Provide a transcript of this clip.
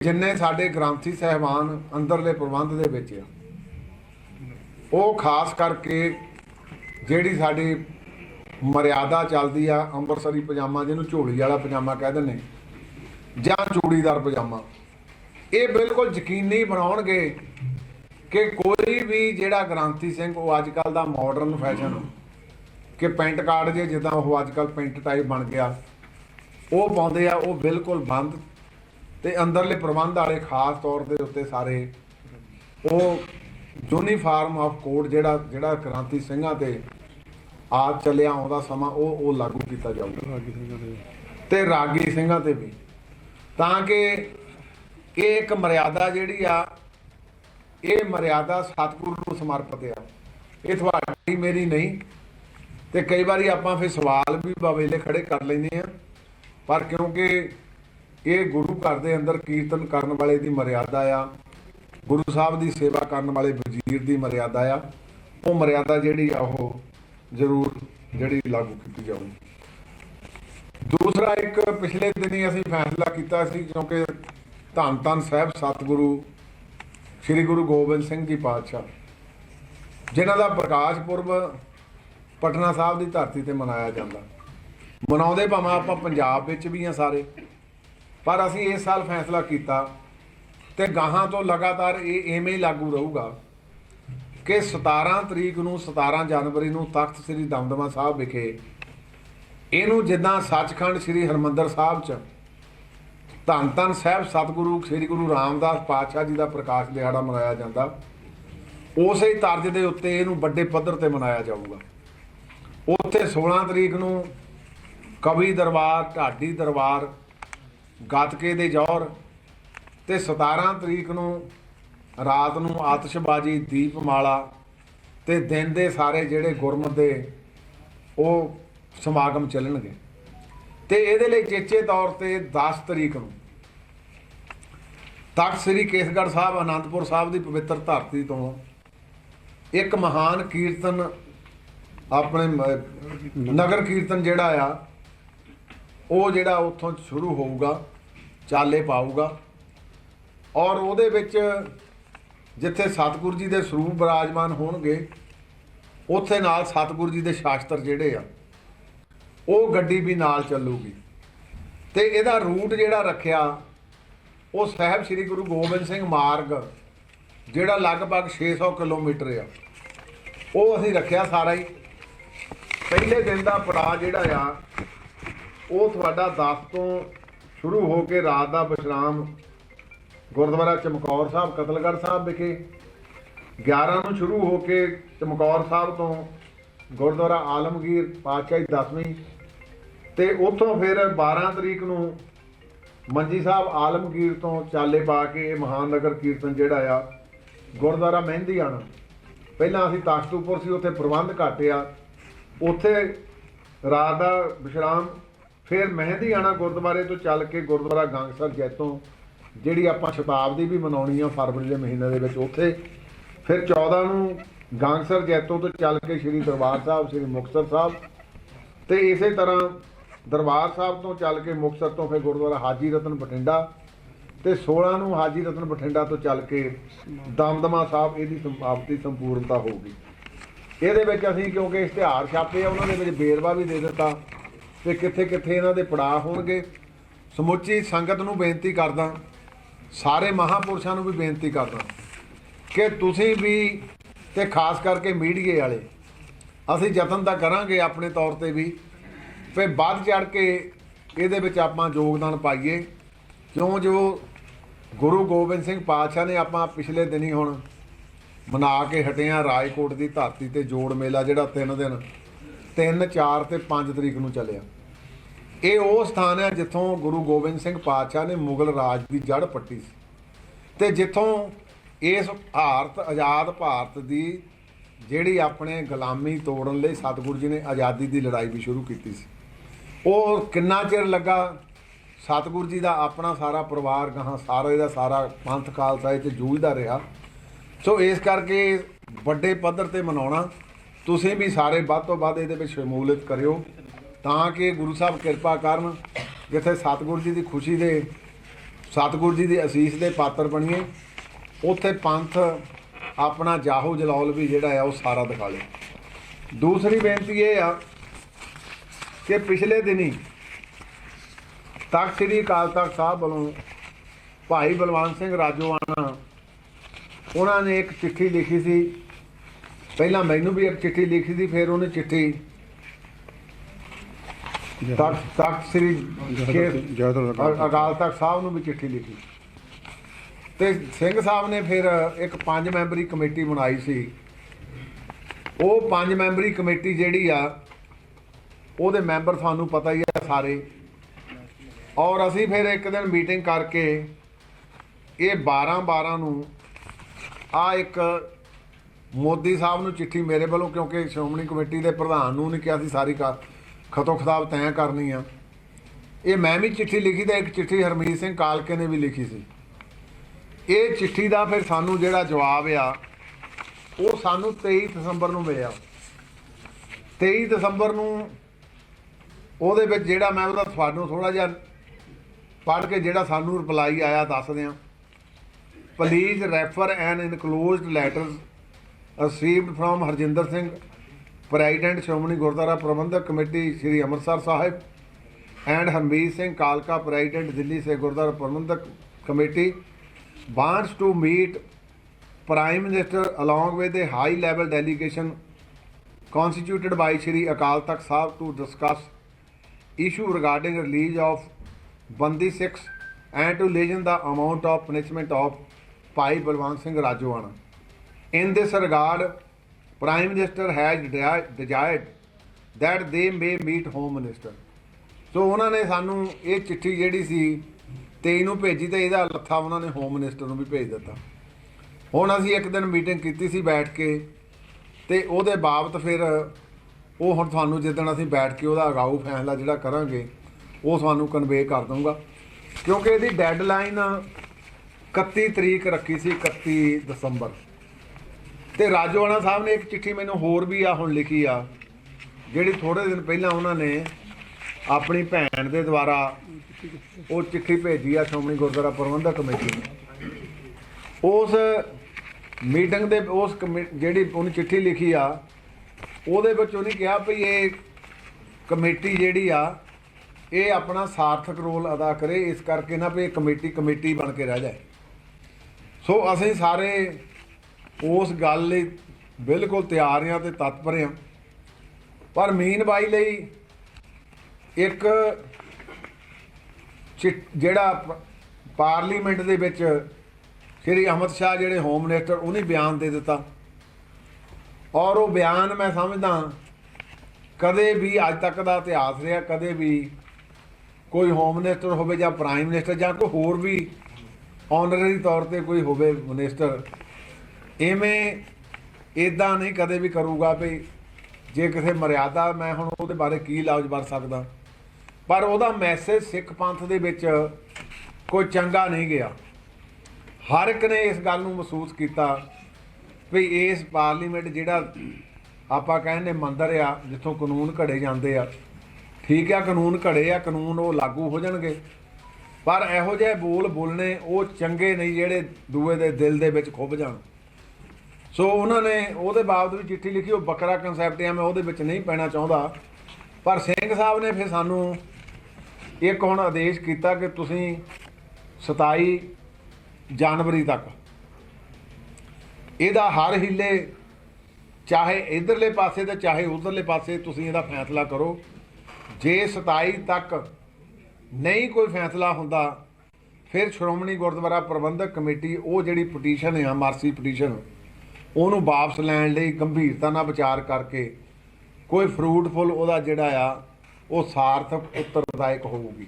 ਜਿੰਨੇ ਸਾਡੇ ਗ੍ਰੰਥੀ ਸਹਿਬਾਨ ਅੰਦਰਲੇ ਪ੍ਰਬੰਧ ਦੇ ਵਿੱਚ ਆ, ਉਹ ਖਾਸ ਕਰਕੇ ਜਿਹੜੀ ਸਾਡੀ ਮਰਿਆਦਾ ਚੱਲਦੀ ਆ ਅੰਮ੍ਰਿਤਸਰੀ ਪਜਾਮਾ ਜਿਹਨੂੰ ਝੋਲੀ ਵਾਲਾ ਪਜਾਮਾ ਕਹਿ ਦਿੰਦੇ ਜਾਂ ਚੂੜੀਦਾਰ ਪਜਾਮਾ, ਇਹ ਬਿਲਕੁਲ ਯਕੀਨੀ ਬਣਾਉਣਗੇ ਕਿ ਕੋਈ ਵੀ ਜਿਹੜਾ ਗ੍ਰੰਥੀ ਸਿੰਘ, ਉਹ ਅੱਜ ਕੱਲ ਦਾ ਮਾਡਰਨ ਫੈਸ਼ਨ ਕਿ ਪੈਂਟ ਕਾਰਡ ਜੇ ਜਿੱਦਾਂ ਉਹ ਅੱਜ ਕੱਲ ਪੈਂਟ ਟਾਈਪ ਬਣ ਗਿਆ, ਉਹ ਪਾਉਂਦੇ ਆ, ਉਹ ਬਿਲਕੁਲ ਬੰਦ ਤੇ ਅੰਦਰਲੇ ਪ੍ਰਬੰਧ ਵਾਲੇ ਖਾਸ ਤੌਰ ਦੇ ਉੱਤੇ ਸਾਰੇ ਉਹ ਯੂਨੀਫਾਰਮ ਆਫ ਕੋਡ ਜਿਹੜਾ ਜਿਹੜਾ ਕ੍ਰਾਂਤੀ ਸਿੰਘਾਂ ਤੇ ਆ ਚੱਲਿਆ ਆਉਂਦਾ ਸਮਾਂ ਉਹ ਉਹ ਲਾਗੂ ਕੀਤਾ ਜਾਊਗਾ। ਤੇ ਰਾਗੀ ਸਿੰਘਾਂ ਤੇ ਵੀ। ਤਾਂ ਕਿ ਇਹ ਇੱਕ ਮਰਿਆਦਾ ਜਿਹੜੀ ਆ ਇਹ ਮਰਿਆਦਾ ਸਤਿਗੁਰੂ ਨੂੰ ਸਮਰਪਿਤ ਆ। ਇਹ ਤੁਹਾਡੀ ਮੇਰੀ ਨਹੀਂ। ਤੇ ਕਈ ਵਾਰੀ ਆਪਾਂ ਫਿਰ ਸਵਾਲ ਵੀ ਬਵੇਲੇ ਖੜੇ ਕਰ ਲੈਂਦੇ ਆ। ਪਰ ਕਿਉਂਕਿ ਇਹ ਗੁਰੂ ਘਰ ਦੇ ਅੰਦਰ ਕੀਰਤਨ ਕਰਨ ਵਾਲੇ ਦੀ ਮਰਿਆਦਾ ਆ, ਗੁਰੂ ਸਾਹਿਬ ਦੀ ਸੇਵਾ ਕਰਨ ਵਾਲੇ ਵਜ਼ੀਰ ਦੀ ਮਰਿਆਦਾ ਆ। ਉਹ ਮਰਿਆਦਾ ਜਿਹੜੀ ਆ, ਉਹ ਜ਼ਰੂਰ ਜਿਹੜੀ ਲਾਗੂ ਕੀਤੀ ਜਾਊਗੀ। ਦੂਸਰਾ ਇੱਕ ਪਿਛਲੇ ਦਿਨੀ ਅਸੀਂ ਫੈਸਲਾ ਕੀਤਾ ਸੀ, ਕਿਉਂਕਿ ਧੰਨ ਧੰਨ ਸਾਹਿਬ ਸਤਿਗੁਰੂ, ਸ੍ਰੀ ਗੁਰੂ ਗੋਬਿੰਦ ਸਿੰਘ ਜੀ ਪਾਤਸ਼ਾਹ, ਜਿਨ੍ਹਾਂ ਦਾ ਪ੍ਰਕਾਸ਼ ਪੁਰਬ ਪਟਨਾ ਸਾਹਿਬ ਦੀ ਧਰਤੀ ਤੇ ਮਨਾਇਆ ਜਾਂਦਾ। ਮਨਾਉਂਦੇ ਭਾਵੇਂ ਆਪਾਂ ਪੰਜਾਬ ਵਿੱਚ ਵੀ ਆ ਸਾਰੇ ਪਰ ਅਸੀਂ ਇਸ ਸਾਲ ਫੈਸਲਾ ਕੀਤਾ ਤੇ ਗਾਹਾਂ ਤੋਂ ਲਗਾਤਾਰ ਇਹ ਐਵੇਂ ਹੀ ਲਾਗੂ ਰਹੂਗਾ ਕਿ 17 ਤਰੀਕ ਨੂੰ 17 ਜਨਵਰੀ ਨੂੰ ਤਖਤ ਸ੍ਰੀ ਦਮਦਮਾ ਸਾਹਿਬ ਵਿਖੇ ਇਹਨੂੰ ਜਿੱਦਾਂ ਸੱਚਖੰਡ ਸ੍ਰੀ ਹਰਮੰਦਰ ਸਾਹਿਬ ਚ ਧੰਨ ਧੰਨ ਸਾਹਿਬ ਸਤਿਗੁਰੂ ਸ੍ਰੀ ਗੁਰੂ ਰਾਮਦਾਸ ਪਾਤਸ਼ਾਹ ਜੀ ਦਾ ਪ੍ਰਕਾਸ਼ ਦਿਹਾੜਾ ਮਨਾਇਆ ਜਾਂਦਾ, ਉਸੇ ਤਰਜ ਦੇ ਉੱਤੇ ਇਹਨੂੰ ਵੱਡੇ ਪੱਧਰ ਤੇ ਮਨਾਇਆ ਜਾਊਗਾ। ਉੱਥੇ 16 ਤਰੀਕ ਨੂੰ ਕਵੀ ਦਰਬਾਰ, ਢਾਡੀ ਦਰਬਾਰ ਗੱਤਕੇ ਦੇ ਜੌਹਰ ਤੇ 17 ਤਰੀਕ ਨੂੰ ਰਾਤ ਨੂੰ ਆਤਿਸ਼ਬਾਜ਼ੀ ਦੀਪਮਾਲਾ ਤੇ ਦਿਨ ਦੇ ਸਾਰੇ ਜਿਹੜੇ ਗੁਰਮਤ ਦੇ ਉਹ ਸਮਾਗਮ ਚੱਲਣਗੇ। ਤੇ ਇਹਦੇ ਲਈ ਚੇਚੇ ਤੌਰ ਤੇ 10 ਤਰੀਕ ਨੂੰ ਤਖਤ ਸ੍ਰੀ ਕੇਸਗੜ੍ਹ ਸਾਹਿਬ ਆਨੰਦਪੁਰ ਸਾਹਿਬ ਦੀ ਪਵਿੱਤਰ ਧਰਤੀ ਤੋਂ ਇੱਕ ਮਹਾਨ ਕੀਰਤਨ ਆਪਣੇ ਨਗਰ ਕੀਰਤਨ ਜਿਹੜਾ ਆ ਉਹ ਜਿਹੜਾ ਉੱਥੋਂ ਸ਼ੁਰੂ ਹੋਊਗਾ, ਚਾਲੇ ਪਾਊਗਾ ਔਰ ਉਹਦੇ ਵਿੱਚ ਜਿੱਥੇ ਸਤਿਗੁਰੂ ਜੀ ਦੇ ਸਰੂਪ ਬਿਰਾਜਮਾਨ ਹੋਣਗੇ, ਉੱਥੇ ਨਾਲ ਸਤਿਗੁਰੂ ਜੀ ਦੇ ਸ਼ਾਸਤਰ ਜਿਹੜੇ ਆ, ਉਹ ਗੱਡੀ ਵੀ ਨਾਲ ਚੱਲੂਗੀ। ਤੇ ਇਹਦਾ ਰੂਟ ਜਿਹੜਾ ਰੱਖਿਆ, ਉਹ ਸਾਹਿਬ ਸ੍ਰੀ ਗੁਰੂ ਗੋਬਿੰਦ ਸਿੰਘ ਮਾਰਗ, ਜਿਹੜਾ ਲਗਭਗ 600 ਕਿਲੋਮੀਟਰ ਆ। ਉਹ ਅਸੀਂ ਰੱਖਿਆ ਸਾਰਾ ਹੀ। ਪਹਿਲੇ ਦਿਨ ਦਾ ਪੜਾਅ ਜਿਹੜਾ ਆ ਉਹ ਤੁਹਾਡਾ 10 ਤੋਂ ਸ਼ੁਰੂ ਹੋ ਕੇ ਰਾਤ ਦਾ ਵਿਸ਼ਰਾਮ ਗੁਰਦੁਆਰਾ ਚਮਕੌਰ ਸਾਹਿਬ, ਕਤਲਗੜ੍ਹ ਸਾਹਿਬ ਵਿਖੇ 11 ਨੂੰ ਸ਼ੁਰੂ ਹੋ ਕੇ ਚਮਕੌਰ ਸਾਹਿਬ ਤੋਂ ਗੁਰਦੁਆਰਾ ਆਲਮਗੀਰ ਪਾਤਸ਼ਾਹੀ ਦਸਵੀਂ ਤੇ ਉੱਥੋਂ ਫਿਰ 12 ਤਰੀਕ ਨੂੰ ਮੰਜੀ ਸਾਹਿਬ ਆਲਮਗੀਰ ਤੋਂ ਚਾਲੇ ਪਾ ਕੇ ਇਹ ਮਹਾਨ ਨਗਰ ਕੀਰਤਨ ਜਿਹੜਾ ਆ, ਗੁਰਦੁਆਰਾ ਮਹਿੰਦੀ ਆਣਾ। ਪਹਿਲਾਂ ਅਸੀਂ ਤਾਸ਼ਤੂਪੁਰ ਸੀ, ਉੱਥੇ ਪ੍ਰਬੰਧ ਘੱਟ ਆ। ਉੱਥੇ ਰਾਤ ਦਾ ਵਿਸ਼ਰਾਮ ਫਿਰ ਮਹਿੰਦੀ ਆਣਾ ਗੁਰਦੁਆਰੇ ਤੋਂ ਚੱਲ ਕੇ ਗੁਰਦੁਆਰਾ ਗਾਂਗਸਰ ਜੈਤੋਂ, ਜਿਹੜੀ ਆਪਾਂ ਸ਼ਤਾਬਦੀ ਵੀ ਮਨਾਉਣੀ ਆ ਫਰਵਰੀ ਦੇ ਮਹੀਨੇ ਦੇ ਵਿੱਚ ਉੱਥੇ। ਫਿਰ 14 ਨੂੰ ਗਾਂਗਸਰ ਜੈਤੋਂ ਤੋਂ ਚੱਲ ਕੇ ਸ੍ਰੀ ਦਰਬਾਰ ਸਾਹਿਬ, ਸ੍ਰੀ ਮੁਕਤਸਰ ਸਾਹਿਬ। ਤੇ ਇਸੇ ਤਰ੍ਹਾਂ ਦਰਬਾਰ ਸਾਹਿਬ ਤੋਂ ਚੱਲ ਕੇ ਮੁਕਤਸਰ ਤੋਂ ਫਿਰ ਗੁਰਦੁਆਰਾ ਹਾਜੀ ਰਤਨ ਬਠਿੰਡਾ। ਤੇ 16 ਨੂੰ ਹਾਜੀ ਰਤਨ ਬਠਿੰਡਾ ਤੋਂ ਚੱਲ ਕੇ ਦਮਦਮਾ ਸਾਹਿਬ, ਇਹਦੀ ਸਮਾਪਤੀ ਸੰਪੂਰਨਤਾ ਹੋਊਗੀ ਇਹਦੇ ਵਿੱਚ ਅਸੀਂ ਕਿਉਂਕਿ ਇਸ਼ਤਿਹਾਰ ਛਾਪੇ ਆ, ਉਹਨਾਂ ਦੇ ਵਿੱਚ ਵੇਰਵਾ ਵੀ ਦੇ ਦਿੱਤਾ। ਤੇ ਕਿੱਥੇ ਕਿੱਥੇ ਇਹਨਾਂ ਦੇ ਪੜਾਅ ਹੋਣਗੇ। ਸਮੁੱਚੀ ਸੰਗਤ ਨੂੰ ਬੇਨਤੀ ਕਰਦਾ, ਸਾਰੇ ਮਹਾਪੁਰਸ਼ਾਂ ਨੂੰ ਵੀ ਬੇਨਤੀ ਕਰਦਾ ਕਿ ਤੁਸੀਂ ਵੀ ਤੇ ਖਾਸ ਕਰਕੇ ਮੀਡੀਏ ਵਾਲੇ, ਅਸੀਂ ਯਤਨ ਤਾਂ ਕਰਾਂਗੇ ਆਪਣੇ ਤੌਰ ਤੇ ਵੀ ਫੇ ਵੱਧ ਚੜ ਕੇ ਇਹਦੇ ਵਿੱਚ ਆਪਾਂ ਯੋਗਦਾਨ ਪਾਈਏ। ਕਿਉਂ ਜੋ ਗੁਰੂ ਗੋਬਿੰਦ ਸਿੰਘ ਪਾਤਸ਼ਾਹ ਨੇ ਆਪਾਂ ਪਿਛਲੇ ਦਿਨੀ ਹੁਣ ਮਨਾ ਕੇ ਹਟੇ ਆ ਰਾਜਕੋਟ ਦੀ ਧਰਤੀ ਤੇ ਜੋੜ ਮੇਲਾ ਜਿਹੜਾ ਤਿੰਨ ਦਿਨ 3 4 ਤੇ 5 ਤਰੀਕ ਨੂੰ ਚੱਲਿਆ। ਇਹ ਉਹ ਸਥਾਨ ਹੈ ਜਿੱਥੋਂ ਗੁਰੂ ਗੋਬਿੰਦ ਸਿੰਘ ਪਾਤਸ਼ਾਹ ਨੇ ਮੁਗਲ ਰਾਜ ਦੀ ਜੜ ਪੱਟੀ ਸੀ। ਤੇ ਜਿੱਥੋਂ ਇਸ ਭਾਰਤ, ਆਜ਼ਾਦ ਭਾਰਤ ਦੀ ਜਿਹੜੀ ਆਪਣੇ ਗੁਲਾਮੀ ਤੋੜਨ ਲਈ ਸਤਿਗੁਰੂ ਜੀ ਨੇ ਆਜ਼ਾਦੀ ਦੀ ਲੜਾਈ ਵੀ ਸ਼ੁਰੂ ਕੀਤੀ ਸੀ। ਉਹ ਕਿੰਨਾ ਚਿਰ ਲੱਗਾ? ਸਤਿਗੁਰੂ ਜੀ ਦਾ ਆਪਣਾ ਸਾਰਾ ਪਰਿਵਾਰ ਗਾਹਾਂ ਸਾਰੇ ਦਾ ਸਾਰਾ ਪੰਥ ਖਾਲਸਾ ਇਹ 'ਚ ਜੂਝਦਾ ਰਿਹਾ। ਸੋ ਇਸ ਕਰਕੇ ਵੱਡੇ ਪੱਧਰ ਤੇ ਮਨਾਉਣਾ ਤੁਸੀਂ ਵੀ ਸਾਰੇ ਵੱਧ ਤੋਂ ਵੱਧ ਇਹਦੇ ਵਿੱਚ ਸ਼ਮੂਲੀਅਤ ਕਰਿਓ ਤਾਂ ਕਿ ਗੁਰੂ ਸਾਹਿਬ ਕਿਰਪਾ ਕਰਨ, ਜਿੱਥੇ ਸਤਿਗੁਰੂ ਜੀ ਦੀ ਖੁਸ਼ੀ ਦੇ, ਸਤਿਗੁਰੂ ਜੀ ਦੀ ਅਸੀਸ ਦੇ ਪਾਤਰ ਬਣੀਏ, ਉੱਥੇ ਪੰਥ ਆਪਣਾ ਜਾਹੋ ਜਲਾਲ ਵੀ ਜਿਹੜਾ ਆ ਉਹ ਸਾਰਾ ਦਿਖਾ ਲੇ। ਦੂਸਰੀ ਬੇਨਤੀ ਇਹ ਆ ਕਿ ਪਿਛਲੇ ਦਿਨੀ ਤਖਤ ਸ੍ਰੀ ਅਕਾਲ ਤਖਤ ਸਾਹਿਬ ਵੱਲੋਂ ਭਾਈ ਬਲਵੰਤ ਸਿੰਘ ਰਾਜੋਆਣਾ, ਉਹਨਾਂ ਨੇ ਇੱਕ ਚਿੱਠੀ ਲਿਖੀ ਸੀ ਪਹਿਲਾਂ ਮੈਨੂੰ ਵੀ ਇੱਕ ਚਿੱਠੀ ਲਿਖੀ ਸੀ ਫਿਰ ਉਹਨੇ ਚਿੱਠੀ ਤਖਤ ਤਖਤ ਸ੍ਰੀ ਅਕਾਲ ਤਖਤ ਸਾਹਿਬ ਨੂੰ ਵੀ ਚਿੱਠੀ ਲਿਖੀ। ਤੇ ਸਿੰਘ ਸਾਹਿਬ ਨੇ ਫਿਰ ਇੱਕ ਪੰਜ ਮੈਂਬਰੀ ਕਮੇਟੀ ਬਣਾਈ ਸੀ। ਉਹ ਪੰਜ ਮੈਂਬਰੀ ਕਮੇਟੀ ਜਿਹੜੀ ਆ ਉਹਦੇ ਮੈਂਬਰ ਤੁਹਾਨੂੰ ਪਤਾ ਹੀ ਆ ਸਾਰੇ। ਔਰ ਅਸੀਂ ਫਿਰ ਇੱਕ ਦਿਨ ਮੀਟਿੰਗ ਕਰਕੇ ਇਹ 12 12 ਨੂੰ ਆ ਇੱਕ ਮੋਦੀ ਸਾਹਿਬ ਨੂੰ ਚਿੱਠੀ ਮੇਰੇ ਵੱਲੋਂ ਕਿਉਂਕਿ ਸ਼੍ਰੋਮਣੀ ਕਮੇਟੀ ਦੇ ਪ੍ਰਧਾਨ ਨੂੰ ਨਹੀਂ ਕਿਹਾ ਸੀ ਸਾਰੀ ਕਾ ਖਤੋ ਖਤਾਬ ਤੈਅ ਕਰਨੀ ਆ। ਇਹ ਮੈਂ ਵੀ ਚਿੱਠੀ ਲਿਖੀ ਤੇ ਇੱਕ ਚਿੱਠੀ ਹਰਮੀਤ ਸਿੰਘ ਕਾਲਕੇ ਨੇ ਵੀ ਲਿਖੀ ਸੀ। ਇਹ ਚਿੱਠੀ ਦਾ ਫਿਰ ਸਾਨੂੰ ਜਿਹੜਾ ਜਵਾਬ ਆ, ਉਹ ਸਾਨੂੰ 23 ਦਸੰਬਰ ਨੂੰ ਮਿਲਿਆ। 23 ਦਸੰਬਰ ਨੂੰ ਉਹਦੇ ਵਿੱਚ ਜਿਹੜਾ ਮੈਂ ਉਹਦਾ ਤੁਹਾਨੂੰ ਥੋੜਾ ਜਿਹਾ ਪੜ੍ਹ ਕੇ ਜਿਹੜਾ ਸਾਨੂੰ ਰਿਪਲਾਈ ਆਇਆ ਦੱਸ ਦਿਆਂ। Please refer an enclosed letters received from Harjinder Singh president Shiromani Gurdwara Prabandhak committee Shri Amritsar Sahib and Harmeet Singh ਕਾਲਕਾ president Delhi say Gurdwara Prabandhak committee wants to meet prime minister along with a high level delegation constituted by Shri Akal Takht Sahib to discuss issue regarding release of Bandi Sikhs and to lessen the amount of punishment of Bhai Balwant Singh Rajwana. In this regard, Prime Minister has desi- desired that they may meet Home Minister. So ਉਹਨਾਂ ਨੇ ਸਾਨੂੰ ਇਹ ਚਿੱਠੀ ਜਿਹੜੀ ਸੀ 23 ਨੂੰ ਭੇਜੀ ਤੇ ਇਹਦਾ ਲੱਥਾ ਉਹਨਾਂ ਨੇ ਹੋਮ ਮਿਨਿਸਟਰ ਨੂੰ ਵੀ ਭੇਜ ਦਿੱਤਾ। ਹੁਣ ਅਸੀਂ ਇੱਕ ਦਿਨ ਮੀਟਿੰਗ ਕੀਤੀ ਸੀ ਬੈਠ ਕੇ ਤੇ ਉਹਦੇ ਬਾਬਤ ਫਿਰ ਉਹ ਹੁਣ ਤੁਹਾਨੂੰ ਜਿੱਦਣ ਅਸੀਂ ਬੈਠ ਕੇ ਉਹਦਾ ਅਗਾਊ ਫੈਸਲਾ ਜਿਹੜਾ ਕਰਾਂਗੇ ਉਹ ਤੁਹਾਨੂੰ ਕਨਵੇ ਕਰ ਦਊਂਗਾ। ਕਿਉਂਕਿ ਇਹਦੀ ਡੈਡਲਾਈਨ 31 ਤਰੀਕ ਰੱਖੀ ਸੀ 31 ਦਸੰਬਰ। ਤੇ ਰਾਜੋਆਣਾ ਸਾਹਿਬ ਨੇ ਇੱਕ ਚਿੱਠੀ ਮੈਨੂੰ ਹੋਰ ਵੀ ਆ ਹੁਣ ਲਿਖੀ ਆ, ਜਿਹੜੀ ਥੋੜੇ ਦਿਨ ਪਹਿਲਾਂ ਉਹਨਾਂ ਨੇ ਆਪਣੀ ਭੈਣ ਦੇ ਦੁਆਰਾ ਉਹ ਚਿੱਠੀ ਭੇਜੀ ਆ ਸ਼੍ਰੋਮਣੀ ਗੁਰਦੁਆਰਾ ਪ੍ਰਬੰਧਕ ਕਮੇਟੀ। ਨੂੰ ਉਸ ਮੀਟਿੰਗ ਦੇ, ਉਸ ਕਮੇ- ਜਿਹੜੀ ਉਹਨੇ ਚਿੱਠੀ ਲਿਖੀ ਆ, ਉਹਦੇ ਵਿੱਚ ਉਹਨੇ ਕਿਹਾ ਵੀ ਇਹ ਕਮੇਟੀ ਜਿਹੜੀ ਆ, ਇਹ ਆਪਣਾ ਸਾਰਥਕ ਰੋਲ ਅਦਾ ਕਰੇ, ਇਸ ਕਰਕੇ ਨਾ ਵੀ ਇਹ ਕਮੇਟੀ ਕਮੇਟੀ ਬਣ ਕੇ ਰਹਿ ਜਾਏ। ਸੋ ਅਸੀਂ ਸਾਰੇ ਉਸ ਗੱਲ ਲਈ ਬਿਲਕੁਲ ਤਿਆਰ ਹਾਂ ਤੇ ਤਤਪਰ ਹਾਂ। ਪਰ ਮੀਨ ਬਾਈ ਲਈ ਇੱਕ ਚਿ- ਜਿਹੜਾ ਪ- ਪਾਰਲੀਮੈਂਟ ਦੇ ਵਿੱਚ ਸ਼੍ਰੀ ਅਹਿਮਦ ਸ਼ਾਹ ਜਿਹੜੇ ਹੋਮ ਮਿਨਿਸਟਰ ਉਹਨੇ ਬਿਆਨ ਦੇ ਦਿੱਤਾ। ਔਰ ਉਹ ਬਿਆਨ ਮੈਂ ਸਮਝਦਾ ਕਦੇ ਵੀ ਅੱਜ ਤੱਕ ਦਾ ਇਤਿਹਾਸ ਰਿਹਾ, ਕਦੇ ਵੀ ਕੋਈ ਹੋਮ ਮਿਨਿਸਟਰ ਹੋਵੇ ਜਾਂ ਪ੍ਰਾਈਮ ਮਿਨਿਸਟਰ ਜਾਂ ਕੋਈ ਹੋਰ ਵੀ ਆਨਰਰੀ ਤੌਰ ਤੇ ਕੋਈ ਹੋਵੇ ਮਿਨਿਸਟਰ ਐਵੇਂ ਇਦਾਂ ਨਹੀਂ ਕਦੇ ਵੀ ਕਰੂਗਾ ਵੀ ਜੇ ਕਿਸੇ ਮਰਿਆਦਾ ਮੈਂ ਹੁਣ ਉਹਦੇ ਬਾਰੇ ਕੀ ਲਾਜ ਵਰ ਸਕਦਾ। ਪਰ ਉਹਦਾ ਮੈਸੇਜ ਸਿੱਖ ਪੰਥ ਦੇ ਵਿੱਚ ਕੋਈ ਚੰਗਾ ਨਹੀਂ ਗਿਆ। ਹਰ ਇੱਕ ਨੇ ਇਸ ਗੱਲ ਨੂੰ ਮਹਿਸੂਸ ਕੀਤਾ ਵੀ ਇਸ ਪਾਰਲੀਮੈਂਟ ਜਿਹੜਾ ਆਪਾਂ ਕਹਿੰਦੇ ਮੰਦਰ ਆ, ਜਿੱਥੋਂ ਕਾਨੂੰਨ ਘੜੇ ਜਾਂਦੇ ਆ, ਠੀਕ ਆ ਕਾਨੂੰਨ ਘੜੇ ਆ, ਕਾਨੂੰਨ ਉਹ ਲਾਗੂ ਹੋ ਜਾਣਗੇ। ਪਰ ਇਹੋ ਜਿਹੇ ਬੋਲ ਬੋਲਣੇ ਉਹ ਚੰਗੇ ਨਹੀਂ ਜਿਹੜੇ ਦੂਏ ਦੇ ਦਿਲ ਦੇ ਵਿੱਚ ਖੁੱਭ ਜਾਣ। ਸੋ ਉਹਨਾਂ ਨੇ ਉਹਦੇ ਬਾਬਤ ਵੀ ਚਿੱਠੀ ਲਿਖੀ, ਉਹ ਬੱਕਰਾ ਕਨਸੈਪਟ ਆ, ਮੈਂ ਉਹਦੇ ਵਿੱਚ ਨਹੀਂ ਪੈਣਾ ਚਾਹੁੰਦਾ। ਪਰ ਸਿੰਘ ਸਾਹਿਬ ਨੇ ਫਿਰ ਸਾਨੂੰ ਇੱਕ ਹੁਣ ਆਦੇਸ਼ ਕੀਤਾ ਕਿ ਤੁਸੀਂ 27 ਜਨਵਰੀ ਤੱਕ ਇਹਦਾ ਹਰ ਹਿੱਲੇ, ਚਾਹੇ ਇਧਰਲੇ ਪਾਸੇ ਤੇ ਚਾਹੇ ਉਧਰਲੇ ਪਾਸੇ, ਤੁਸੀਂ ਇਹਦਾ ਫੈਸਲਾ ਕਰੋ। ਜੇ 27 ਤੱਕ ਨਹੀਂ ਕੋਈ ਫੈਸਲਾ ਹੁੰਦਾ, ਫਿਰ ਸ਼੍ਰੋਮਣੀ ਗੁਰਦੁਆਰਾ ਪ੍ਰਬੰਧਕ ਕਮੇਟੀ, ਉਹ ਜਿਹੜੀ ਪਟੀਸ਼ਨ ਆ, ਮਾਰਸੀ ਪਟੀਸ਼ਨ ਉਹਨੂੰ ਵਾਪਸ ਲੈਣ ਲਈ ਗੰਭੀਰਤਾ ਨਾਲ ਵਿਚਾਰ ਕਰਕੇ ਕੋਈ ਫਰੂਟਫੁਲ ਉਹਦਾ ਜਿਹੜਾ ਆ, ਉਹ ਸਾਰਥਕ, ਉੱਤਰਦਾਇਕ ਹੋਊਗੀ।